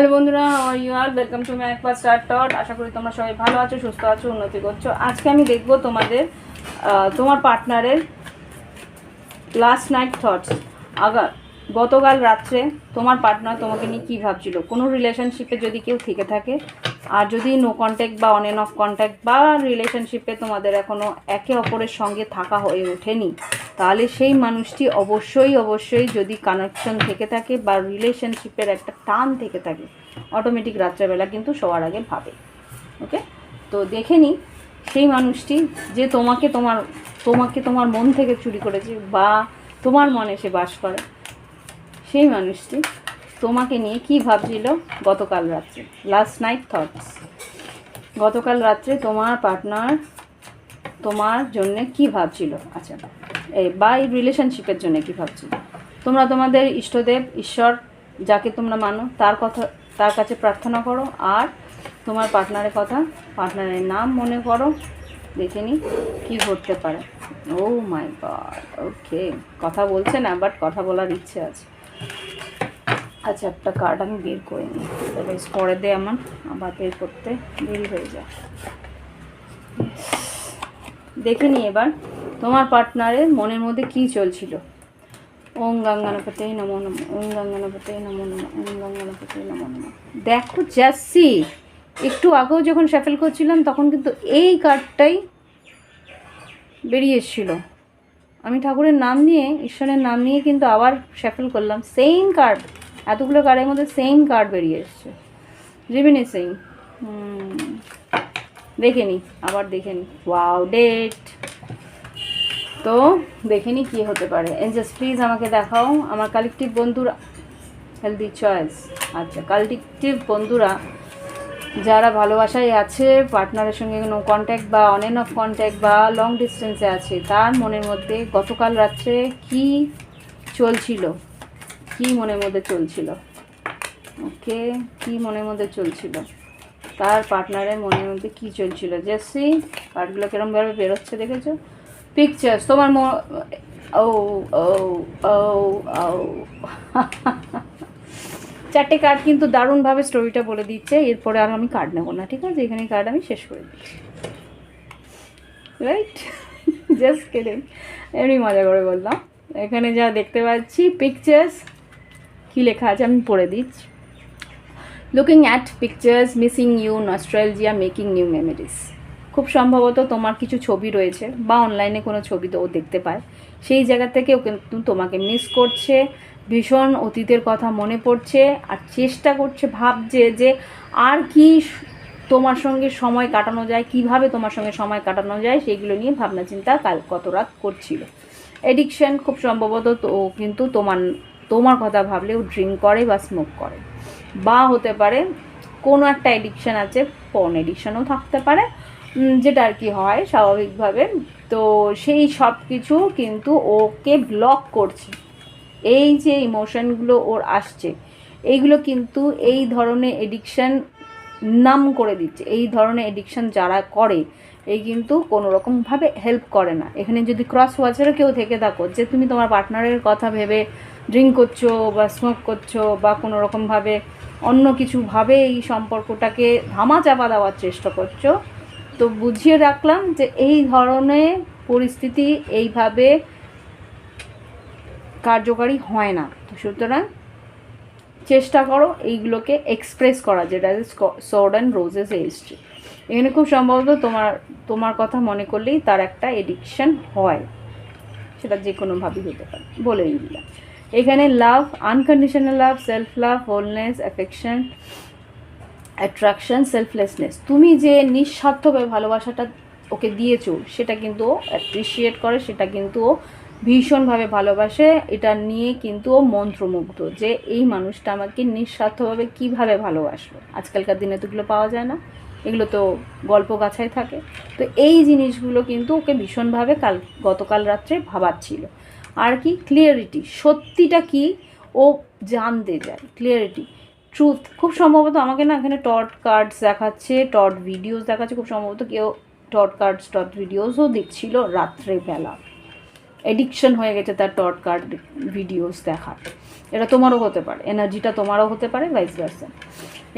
Hello বন্ধুরা you are welcome to my একবার star টট আশা করি তোমরা সবাই ভালো আছো, সুস্থ আছো, উন্নতি করছ। আজকে আমি দেখব তোমাদের তোমার পার্টনারের লাস্ট নাইট থটস আগার গতকাল রাত্রে তোমার পার্টনার তোমাকে নিয়ে কী ভাবছিল? কোনো রিলেশনশিপে যদি কেউ থেকে থাকে আর যদি নো কন্ট্যাক্ট বা অন এন অফ কন্ট্যাক্ট বা রিলেশনশিপে তোমাদের এখনও একে অপরের সঙ্গে থাকা হয়ে ওঠেনি, তাহলে সেই মানুষটি অবশ্যই অবশ্যই যদি কানেকশন থেকে থাকে বা রিলেশনশিপের একটা টান থেকে থাকে অটোমেটিক রাত্রেবেলা কিন্তু সবার আগে ভাবে ওকে তো দেখে নিই সেই মানুষটি যে তোমাকে তোমার তোমাকে তোমার মন থেকে চুরি করেছে বা তোমার মনে সে বাস করে, সেই মানুষটি তোমাকে নিয়ে কি ভাবছিল গতকাল রাত্রে? লাস্ট নাইট থটস গতকাল রাত্রে তোমার পার্টনার তোমার জন্য কি ভাবছিল? আচ্ছা বা এই রিলেশনশিপের জন্য কি ভাবছিল? তোমরা তোমাদের ইষ্টদেব, ঈশ্বর, যাকে তোমরা মানো, তার কথা, তার কাছে প্রার্থনা করো। আর তোমার পার্টনারের কথা পার্টনারের নাম মনে করো। দেখে নি কী ঘটতে পারে। ও মাই গড ওকে কথা বলছে না বাট কথা বলার ইচ্ছে আছে। আচ্ছা একটা কার্ড আমি বের করে নিই। তবে পরে দে আমার আবার বের করতে দেরি হয়ে যায়। দেখে নি এবার, তোমার পার্টনারের মনের মধ্যে কি চলছিল? ওং গঙ্গানপতে নমো নম ওং গঙ্গানপতে নমো নম ওং গঙ্গানপতে নমো নম। দেখো জাসি একটু আগেও যখন শ্যাফেল করছিলাম, তখন কিন্তু এই কার্ডটাই বেরিয়ে আমি ঠাকুরের নাম নিয়ে, ঈশ্বরের নাম নিয়ে কিন্তু আবার শ্যাফেল করলাম। সেম কার্ড এতগুলো কার্ডের মধ্যে সেম কার্ড বেরিয়ে এসছে। রিমিনি সেম দেখে নি, আবার দেখে নি। ওয়াও ডেট তো দেখে নি কী হতে পারে। এনজাস প্লিজ আমাকে দেখাও। আমার কালেকটিভ বন্ধুরা হেলদি চয়েস আচ্ছা কালেকটিভ বন্ধুরা, যারা ভালোবাসায় আছে পার্টনারের সঙ্গে কোনো কন্ট্যাক্ট বা অন অফ কন্ট্যাক্ট বা লং ডিস্টেন্সে আছে, তার মনের মধ্যে গতকাল রাত্রে কি চলছিল? কি মনের মধ্যে চলছিল? ওকে, কি মনের মধ্যে চলছিল? তার পার্টনারের মনের মধ্যে কি চলছিল? জেসি কার্ডগুলো কিরমভাবে বেরোচ্ছে দেখেছ? পিকচার্স তোমার ম ও ও ও চারটে কার্ড কিন্তু দারুণভাবে স্টোরিটা বলে দিচ্ছে, এরপরে আর আমি কার্ড নেব না, ঠিক আছে? এখানে কার্ড আমি শেষ করে দিচ্ছি। রাইট জাস্ট কেডিং এমনি মজা করে বললাম। এখানে যা দেখতে পাচ্ছি পিকচার্স কী লেখা আছে আমি পড়ে দিচ্ছি looking at pictures missing you nostalgia making new memories খুব সম্ভবত তোমার কিছু ছবি রয়েছে, বা অনলাইনে কোনো ছবি তো ও দেখতে পায়। সেই জায়গা থেকে ও কিন্তু তোমাকে মিস করছে, ভীষণ অতীতের কথা মনে পড়ছে, আর চেষ্টা করছে, ভাবছে যে আর কি তোমার সঙ্গে সময় কাটানো যায়, কীভাবে তোমার সঙ্গে সময় কাটানো যায় সেইগুলো নিয়ে ভাবনা চিন্তা কাল কত রাত করছিল। এডিকশন খুব সম্ভবত তো ও কিন্তু তোমার তোমার কথা ভাবলে ও ড্রিঙ্ক করে বা স্মোক করে। বা হতে পারে কোনো একটা এডিকশন আছে পর্ন এডিকশনও থাকতে পারে যেটা আর কি হয় স্বাভাবিকভাবে। তো সেই সব কিছু কিন্তু ওকে ব্লক করছে। এই যে ইমোশনগুলো ওর আসছে, এইগুলো কিন্তু এই ধরনের এডিকশন নাম করে দিচ্ছে। এই ধরনের এডিকশন যারা করে, এই কিন্তু কোনো রকমভাবে হেল্প করে না। এখানে যদি ক্রস ওয়াচেরও কেউ থেকে থাকো যে, তুমি তোমার পার্টনারের কথা ভেবে ড্রিঙ্ক করছ বা স্মোক করছ বা কোনো রকমভাবে অন্য কিছুভাবে এই সম্পর্কটাকে ধামা চাপা দেওয়ার চেষ্টা করছ, তো বুঝিয়ে রাখলাম যে এই ধরনের পরিস্থিতি এইভাবে কার্যকারী হয় না। তো সুতরাং চেষ্টা করো এইগুলোকে এক্সপ্রেস করা, যেটা সোড অ্যান্ড রোজেস এসছে এখানে খুব সম্ভবত তোমার তোমার কথা মনে করলেই তার একটা এডিকশান হয়। সেটা যে কোনোভাবেই হতে পারে, বলেই দিলাম। এখানে love unconditional love self love wholeness affection attraction selflessness তুমি যে নিঃস্বার্থভাবে ভালোবাসাটা ওকে দিয়েছ, সেটা কিন্তু ও অ্যাপ্রিসিয়েট করে, সেটা কিন্তু ও ভীষণভাবে ভালোবাসে। এটা নিয়ে কিন্তু ও মন্ত্রমুগ্ধ যে এই মানুষটা আমাকে নিঃস্বার্থভাবে কীভাবে ভালোবাসবে আজকালকার দিনে তো এগুলো পাওয়া যায় না। এগুলো তো গল্প গাছায় থাকে। তো এই জিনিসগুলো কিন্তু ওকে ভীষণভাবে কাল গতকাল রাত্রে ভাবাচ্ছিল। আর কি? ক্লিয়ারিটি সত্যিটা কি? ও জানতে যায় ক্লিয়ারিটি ট্রুথ খুব সম্ভবত আমাকে না এখানে টট কার্ডস দেখাচ্ছে টট ভিডিওস দেখাচ্ছে। খুব সম্ভবত কেউ টট কার্ডস টট ভিডিওসও দেখছিল রাত্রেবেলা। এডিকশন হয়ে গেছে তার টট কার্ড ভিডিওস দেখার। এটা তোমারও হতে পারে। এনার্জিটা তোমারও হতে পারে ভাইস ভার্সা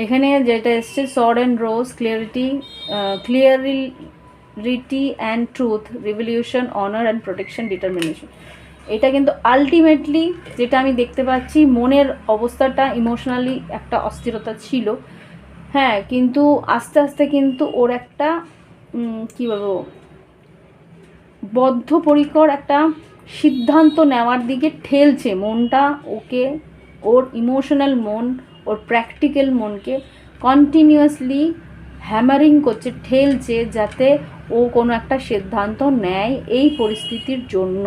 এখানে যেটা এসছে sword and rose clarity clarity and truth revolution honour and protection determination এটা কিন্তু আলটিমেটলি যেটা আমি দেখতে পাচ্ছি, মনের অবস্থাটা ইমোশনালি একটা অস্থিরতা ছিল। হ্যাঁ কিন্তু আস্তে আস্তে কিন্তু ওর একটা কি বলব, বদ্ধপরিকর একটা সিদ্ধান্ত নেওয়ার দিকে ঠেলছে মনটা ওকে, ওর ইমোশনাল মন, ওর প্র্যাকটিক্যাল মনকে কন্টিনিউয়াসলি হ্যামারিং করছে, ঠেলছে যাতে ও কোনো একটা সিদ্ধান্ত নেয় এই পরিস্থিতির জন্য।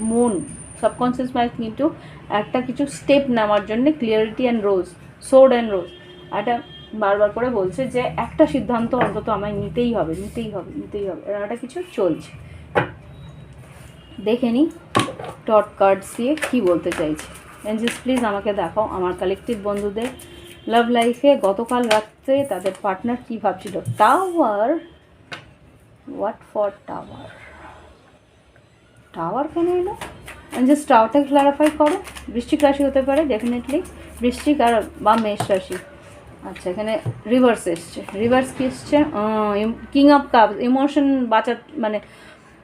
মন সাবকনসিয়াস মাইন্ড কিন্তু একটা কিছু স্টেপ নেওয়ার জন্য clarity and rose sword and rose এটা বারবার করে বলছে যে একটা সিদ্ধান্ত অন্তত আমায় নিতেই হবে নিতেই হবে নিতেই হবে। এরকম একটা কিছু চলছে। দেখে নি টট কার্ডস দিয়ে কী বলতে চাইছে। এনজিস প্লিজ আমাকে দেখাও আমার কালেকটিভ বন্ধুদের লাভ লাইফে গতকাল রাত্রে তাদের পার্টনার কী ভাবছিল? Tower what for tower tower কেন এলো? জাস্ট টাওয়ারটা ক্লারিফাই করো। বৃশ্চিক রাশি হতে পারে ডেফিনেটলি বৃশ্চিক আর বা মেষ রাশি। আচ্ছা এখানে রিভার্স এসছে। রিভার্স কি এসছে? কিং অফ কাপ ইমোশন বাঁচা মানে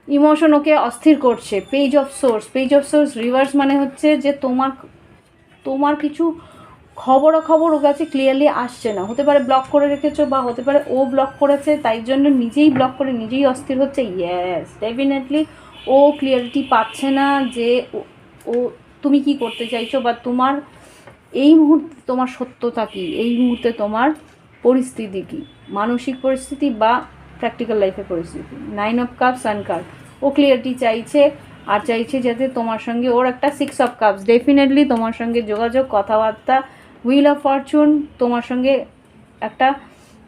ইমোশন ওকে অস্থির করছে। Page of swords page of swords reverse মানে হচ্ছে যে তোমার তোমার কিছু খবরাখবর ও কাছে ক্লিয়ারলি আসছে না। হতে পারে ব্লক করে রেখেছো বা হতে পারে ও ব্লক করেছে, তাই জন্য নিজেই ব্লক করে নিজেই অস্থির হচ্ছে। ইয়েস ডেফিনেটলি ও ক্লিয়ারিটি পাচ্ছে না যে ও- তুমি কি করতে চাইছো বা তোমার, এই মুহূর্তে তোমার সত্যতা কী? এই মুহূর্তে তোমার পরিস্থিতি কী? মানসিক পরিস্থিতি বা প্র্যাকটিক্যাল লাইফের পরিস্থিতি? Nine of cups and card O clarity চাইছে আর চাইছে যাতে তোমার সঙ্গে ওর একটা সিক্স অফ কাপস ডেফিনেটলি তোমার সঙ্গে যোগাযোগ, কথাবার্তা হুইল অফ ফরচুন তোমার সঙ্গে একটা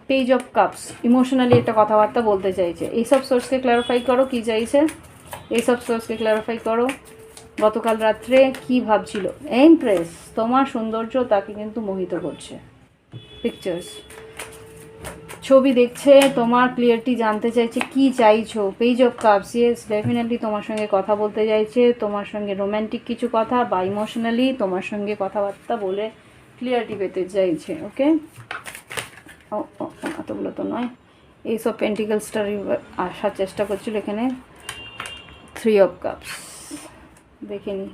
পেজ অফ কাপস ইমোশনালি একটা কথাবার্তা বলতে চাইছে। এইসব সোর্সকে ক্ল্যারিফাই করো, কী চাইছে? এইসব সোর্সকে ক্ল্যারিফাই করো। গতকাল রাত্রে কি ভাবছিল? এমপ্রেস তোমার সৌন্দর্য তাকে কিন্তু মোহিত করছে। পিকচার্স ছবি দেখছে, তোমার ক্লিয়ারটি জানতে চাইছে, কি চাইছো? Page of cups yes definitely তোমার সঙ্গে কথা বলতে চাইছে, তোমার সঙ্গে রোম্যান্টিক কিছু কথা বা ইমোশনালি তোমার সঙ্গে কথাবার্তা বলে ক্লিয়ারটি পেতে চাইছে ওকে এতগুলো তো নয়। এইসব পেন্টিকেলসটা আসার চেষ্টা করছিল এখানে। থ্রি অফ কাপস দেখে নি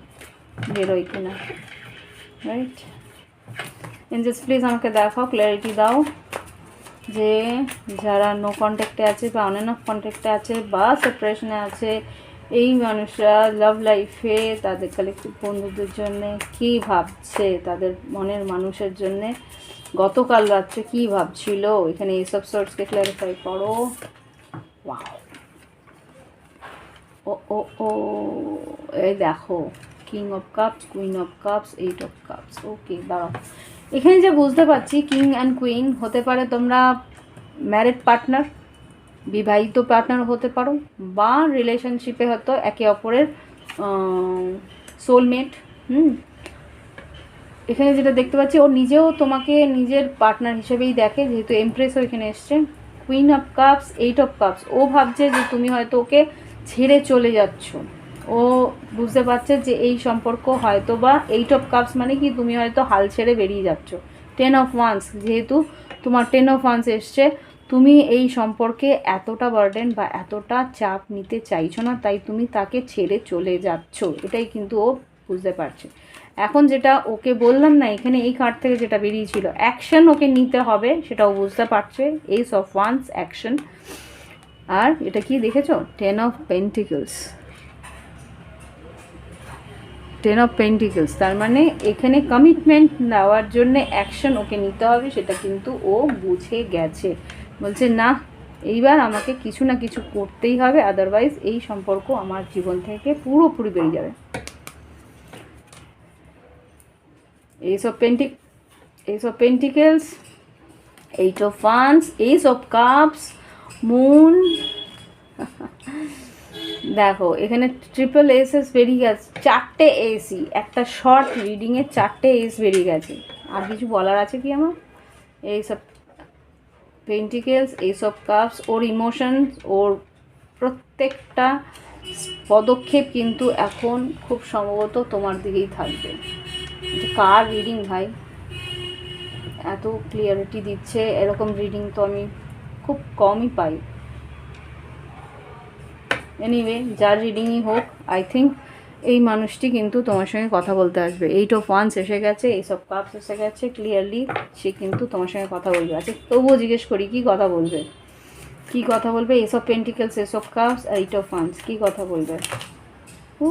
বেরোয় কিনা। রাইট এনজেস প্লিজ আমাকে দেখাও ক্ল্যারিটি দাও যে যারা নো কন্ট্যাক্টে আছে বা অন অফ কন্ট্যাক্টে আছে বা সেপারেশনে আছে, এই মানুষরা লাভ লাইফে তাদের কালেক্টিভ বন্ধুদের জন্যে কী ভাবছে, তাদের মনের মানুষের জন্যে গতকাল রাত্রে কী ভাবছিল? এখানে এইসব সোর্সকে ক্ল্যারিফাই করো। ওয়াও ও ও ও এই দেখো king of cups queen of cups eight of cups okay দাঁড়াও। এখানে যে বুঝতে পারছি কিং অ্যান্ড কুইন হতে পারে তোমরা ম্যারিড পার্টনার বিবাহিত পার্টনার হতে পারো, বা রিলেশনশিপে হয়তো একে অপরের সোলমেট হুম? এখানে যেটা দেখতে পাচ্ছি, ও নিজেও তোমাকে নিজের পার্টনার হিসেবেই দেখে, যেহেতু এমপ্রেসও এখানে এসছে। Queen of cups eight of cups ও ভাবছে যে তুমি হয়তো ওকে ছেড়ে চলে যাচ্ছ। ও বুঝতে পারছে যে এই সম্পর্ক হয়তো বা এইট অফ কাপস মানে কি তুমি হয়তো হাল ছেড়ে বেরিয়ে যাচ্ছ। টেন অফ ওয়ান্স যেহেতু তোমার টেন অফ ওয়ান্স এসছে, তুমি এই সম্পর্কে এতটা বার্ডেন বা এতটা চাপ নিতে চাইছো না, তাই তুমি তাকে ছেড়ে চলে যাচ্ছ। এটাই কিন্তু ও বুঝতে পারছে। এখন যেটা ওকে বললাম না, এখানে এই কার্ড থেকে যেটা বেরিয়েছিল অ্যাকশন ওকে নিতে হবে সেটাও বুঝতে পারছে। এইস অফ ওয়ান্স অ্যাকশন আর এটা কি দেখেছ? Ten of pentacles ten of pentacles তার মানে এখানে কমিটমেন্ট নেওয়ার জন্য অ্যাকশন ওকে নিতে হবে, সেটা কিন্তু ও বুঝে গেছে। বলছে, না, এইবার আমাকে কিছু না কিছু করতেই হবে আদারওয়াইজ এই সম্পর্ক আমার জীবন থেকে পুরোপুরি বেরিয়ে যাবে। Ace of pentacles ace of pentacles eight of funds ace of cups moon দেখো, এখানে ট্রিপল এস এস বেরিয়ে গেছে, চারটে এসি একটা শর্ট রিডিংয়ে চারটে এস বেরিয়ে গেছে। আর কিছু বলার আছে কি আমার? এইসব পেন্টিকেলস এইসব কাপস ওর ইমোশনস ওর প্রত্যেকটা পদক্ষেপ কিন্তু এখন খুব সম্ভবত তোমার দিকেই থাকবে। কার রিডিং ভাই? এত ক্লিয়ারিটি দিচ্ছে, এরকম রিডিং তো আমি খুব কমই পাই। এনিওয়ে যার রিডিংই হোক আই থিঙ্ক এই মানুষটি কিন্তু তোমার সঙ্গে কথা বলতে আসবে। এইট অফ ওয়ান্স এসে গেছে এইসব কাপস এসে গেছে ক্লিয়ারলি সে কিন্তু তোমার সঙ্গে কথা বলবে। আচ্ছা তবুও জিজ্ঞেস করি, কি কথা বলবে? কি কথা বলবে? Ace of pentacles ace of cups R eight of wands কী কথা বলবে? ও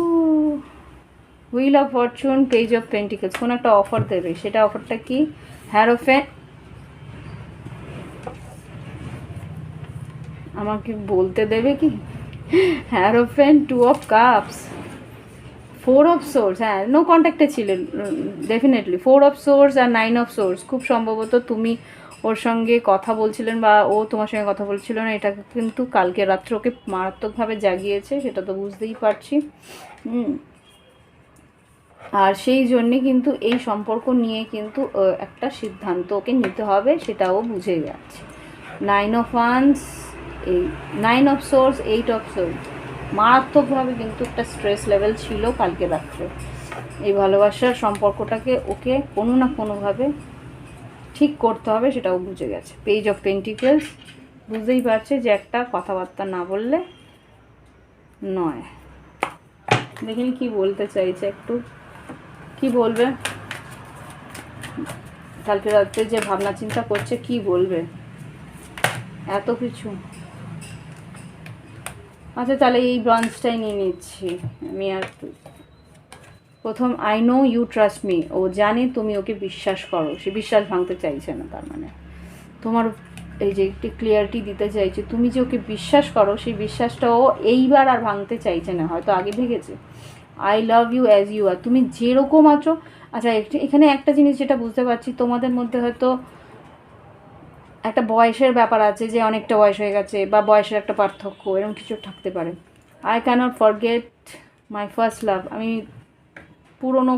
wheel of fortune page of pentacles কোনো একটা অফার দেবে। সেটা অফারটা কি? হ্যারোফেন আমাকে বলতে দেবে কি? Hierophant two of cups four of swords হ্যাঁ নো কন্ট্যাক্টে ছিলেন ডেফিনেটলি ফোর অফ সোর্স আর নাইন অফ সোর্স খুব সম্ভবত তুমি ওর সঙ্গে কথা বলছিলেন বা ও তোমার সঙ্গে কথা বলছিল না, এটা কিন্তু কালকে রাত্রে ওকে মারাত্মকভাবে জাগিয়েছে, সেটা তো বুঝতেই পারছি। আর সেই জন্যে কিন্তু এই সম্পর্ক নিয়ে কিন্তু একটা সিদ্ধান্ত ওকে নিতে হবে সেটাও বুঝে যাচ্ছে। নাইন অফ ওয়ান্স এই nine of swords eight of swords মারাত্মকভাবে কিন্তু একটা স্ট্রেস লেভেল ছিল কালকে রাত্রে। এই ভালোবাসার সম্পর্কটাকে ওকে কোনো না কোনোভাবে ঠিক করতে হবে সেটাও বুঝে গেছে। পেজ অফ পেন্টিকেলস বুঝতেই পারছে যে একটা কথাবার্তা না বললে নয়। দেখিনি কি বলতে চাইছে একটু। কি বলবে? কালকে রাত্রে যে ভাবনা চিন্তা করছে, কি বলবে? এত কিছু। আচ্ছা তাহলে এই ব্রাঞ্চটাই নিয়ে নিচ্ছি। আমি আর প্রথম I know you trust me ও জানে তুমি ওকে বিশ্বাস করো। সে বিশ্বাস ভাঙতে চাইছে না, তার মানে। তোমার এই যে একটি ক্লিয়ারিটি দিতে চাইছে, তুমি যে ওকে বিশ্বাস করো, সেই বিশ্বাসটা ও এইবার আর ভাঙতে চাইছে না, হয়তো আগে ভেঙেছে I love you as you are তুমি যেরকম আছো। আচ্ছা এখানে একটা জিনিস যেটা বুঝতে পারছি, তোমাদের মধ্যে হয়তো একটা বয়সের ব্যাপার আছে যে অনেকটা বয়স হয়ে গেছে বা বয়সের একটা পার্থক্য, এরকম কিছু থাকতে পারে। I can't forget my first love আমি পুরনো,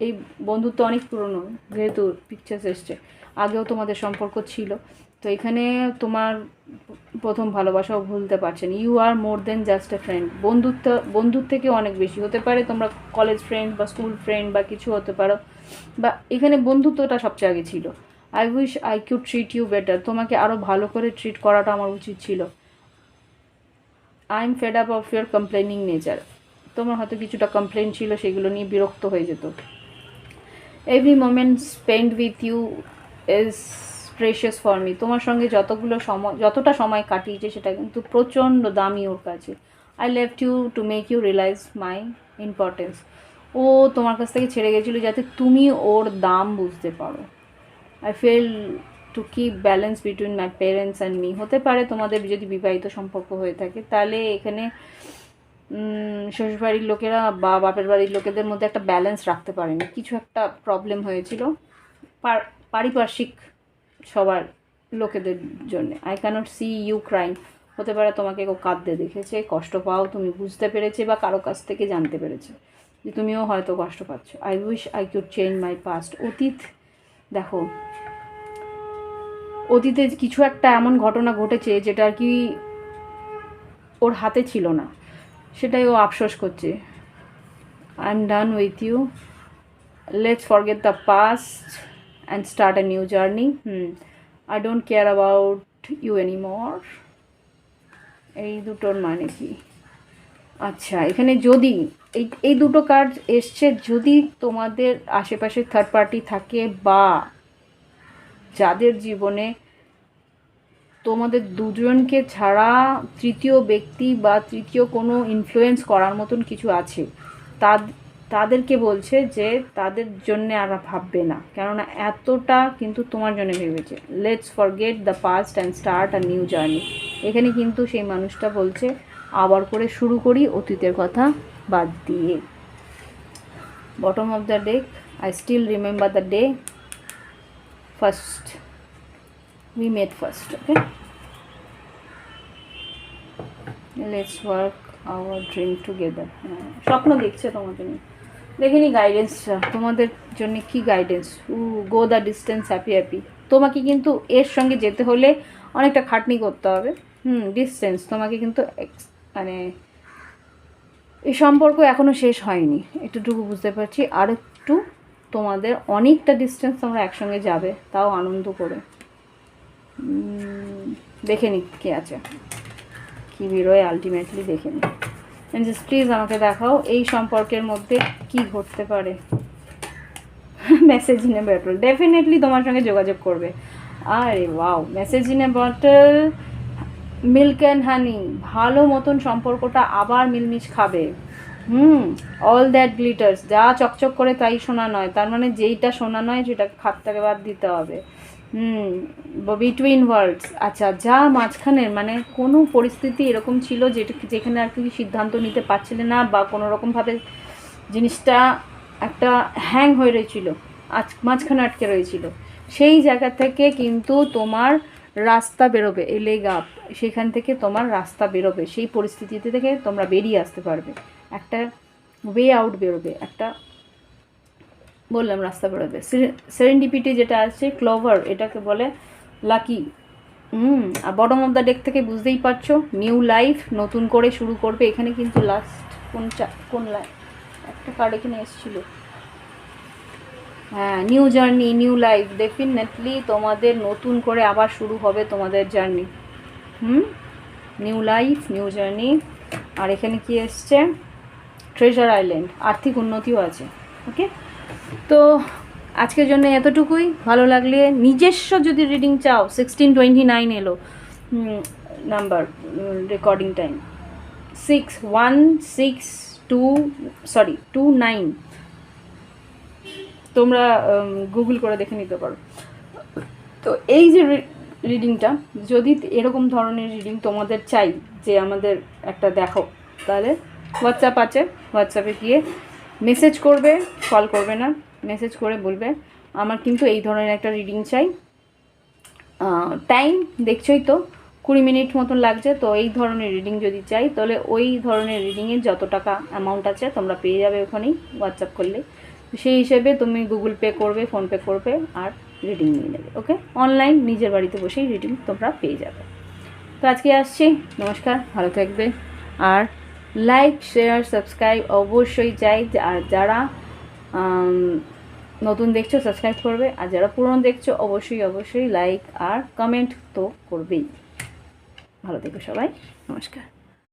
এই বন্ধুত্ব অনেক পুরনো, যেহেতু পিকচার্স এসছে। আগেও তোমাদের সম্পর্ক ছিল। তো এখানে তোমার প্রথম ভালোবাসাও ভুলতে পারছেন you are more than just a friend বন্ধুত্ব বন্ধুর থেকে অনেক বেশি হতে পারে। তোমরা কলেজ ফ্রেন্ড বা স্কুল ফ্রেন্ড বা কিছু হতে পারো। বা এখানে বন্ধুত্বটা সবচেয়ে আগে ছিল। I wish I could treat you better তোমাকে আরও ভালো করে ট্রিট করাটা আমার উচিত ছিল। I am fed up of your complaining nature তোমার হয়তো কিছুটা কমপ্লেন ছিল, সেগুলো নিয়ে বিরক্ত হয়ে যেত। Every moment spend with you is precious for me তোমার সঙ্গে যতগুলো সময়, যতটা সময় কাটিয়েছে, সেটা কিন্তু প্রচণ্ড দামি ওর কাছে। I left you to make you realise my importance ও তোমার কাছ থেকে ছেড়ে গেছিল যাতে তুমি ওর দাম বুঝতে পারো। I feel to keep balance between my parents and me হতে পারে তোমাদের যদি বিবাহিত সম্পর্ক হয়ে থাকে, তাহলে এখানে শ্বশুরবাড়ির লোকেরা বা বাপের বাড়ির লোকেদের মধ্যে একটা ব্যালেন্স রাখতে পারেনি। কিছু একটা প্রবলেম হয়েছিল পারিপার্শ্বিক সবার লোকেদের জন্য। I can't see you crying হতে পারে তোমাকে কেউ কাঁদতে দেখেছে, কষ্ট পাও, তুমি বুঝতে পেরেছে বা কারও কাছ থেকে জানতে পেরেছে যে তুমিও হয়তো কষ্ট পাচ্ছ। I wish I could change my past অতীত দেখো, অতীতে কিছু একটা এমন ঘটনা ঘটেছে যেটা আর কি ওর হাতে ছিল না। সেটাই ও আফসোস করছে। I am done with you let's forget the past and start a new journey hmm I don't care about you any more এই দুটোর মানে কি? আচ্ছা এখানে যদি এই এই দুটো কার্ড এসছে, যদি তোমাদের আশেপাশে থার্ড পার্টি থাকে বা যাদের জীবনে তোমাদের দুজনকে ছাড়া তৃতীয় ব্যক্তি বা তৃতীয় কোনো ইনফ্লুয়েন্স করার মতন কিছু আছে তাদেরকে বলছে যে তাদের জন্যে আর ভাববে না। কেননা এতটা কিন্তু তোমার জন্য ভেবেছে। Let's forget the past and start a new journey এখানে কিন্তু সেই মানুষটা বলছে আবার করে শুরু করি, অতীতের কথা বাদ দিয়ে। Bottom of the deck I still remember the day first we made first okay let's work our dream together স্বপ্ন দেখছে তোমাকে নিয়ে। দেখিনি গাইডেন্সটা তোমাদের জন্য কি guidance you go the distance happy happy তোমাকে কিন্তু এর সঙ্গে যেতে হলে অনেকটা খাটনি করতে হবে। হুম ডিস্টেন্স তোমাকে কিন্তু মানে এই সম্পর্ক এখনও শেষ হয়নি। একটুটুকু বুঝতে পারছি। আর একটু তোমাদের অনেকটা ডিস্টেন্স তোমরা একসঙ্গে যাবে, তাও আনন্দ করে। দেখে নি কে আছে। কি বেরোয় আলটিমেটলি দেখে নি। জাস্ট প্লিজ আমাকে দেখাও এই সম্পর্কের মধ্যে কি ঘটতে পারে। Message in a bottle definitely তোমার সঙ্গে যোগাযোগ করবে। আরে wow message in a bottle milk and honey ভালো মতন সম্পর্কটা আবার মিলমিশ খাবে। হুম অল দ্যাট গ্লিটার্স যা চকচক করে তাই শোনা নয়, তার মানে যেইটা শোনা নয় সেটাকে খাত থেকে বাদ দিতে হবে। হুম বিটুইন ওয়ার্ল্ডস আচ্ছা যা মাঝখানের মানে কোনো পরিস্থিতি এরকম ছিল যেটা যেখানে আর কি সিদ্ধান্ত নিতে পারছিলে না বা কোনো রকমভাবে জিনিসটা একটা হ্যাং হয়ে রয়েছিল, আজ মাঝখানে আটকে রয়েছিল। সেই জায়গা থেকে কিন্তু তোমার রাস্তা বেরোবে, এই লেগ আপ সেখান থেকে তোমার রাস্তা বেরোবে, সেই পরিস্থিতিতে থেকে তোমরা বেরিয়ে আসতে পারবে। একটা ওয়ে আউট বেরোবে, একটা বললাম রাস্তা বেরোবে। সেরেন্ডিপিটি যেটা আছে ক্লোভার এটাকে বলে লাকি হুম, আর বটম অফ দ্য ডেক থেকে বুঝতেই পারছ নিউ লাইফ নতুন করে শুরু করবে। এখানে কিন্তু লাস্ট কোন কোন লাইফ একটা কার্ড এখানে এসেছিল। হ্যাঁ new journey new life definitely তোমাদের নতুন করে আবার শুরু হবে তোমাদের journey hmm? New life new journey আর এখানে কি এসছে? ট্রেজার আইল্যান্ড আর্থিক উন্নতিও আছে ওকে তো আজকের জন্য এতটুকুই। ভালো লাগলে নিজস্ব যদি রিডিং চাও সিক্সটিন টোয়েন্টি নাইন এলো number recording time six one six two sorry two nine তোমরা গুগল করে দেখে নিতে পারো। তো এই যে রিডিংটা যদি এরকম ধরনের রিডিং তোমাদের চাই যে আমাদের একটা দেখো, তাহলে হোয়াটসঅ্যাপ আছে। হোয়াটসঅ্যাপে গিয়ে মেসেজ করবে কল করবে না মেসেজ করে বলবে, আমার কিন্তু এই ধরনের একটা রিডিং চাই। টাইম দেখছোই তো, কুড়ি মিনিট মতন লাগছে, তো এই ধরনের রিডিং যদি চাই, তাহলে ওই ধরনের রিডিংয়ের যত টাকা অ্যামাউন্ট আছে তোমরা পেয়ে যাবে ওখানেই হোয়াটসঅ্যাপ করলে। সেই হিসেবে তুমি গুগল পে করবে ফোনপে করবে আর রিডিং নিয়ে নেবে ওকে অনলাইন নিজের বাড়িতে বসেই রিডিং তোমরা পেয়ে যাবে। তো আজকে আসছি, নমস্কার, ভালো থাকবে। আর লাইক শেয়ার সাবস্ক্রাইব অবশ্যই চাই আর যারা নতুন দেখছ সাবস্ক্রাইব করবে। আর যারা পুরনো দেখছ, অবশ্যই অবশ্যই লাইক আর কমেন্ট তো করবেই। ভালো থেকো সবাই, নমস্কার।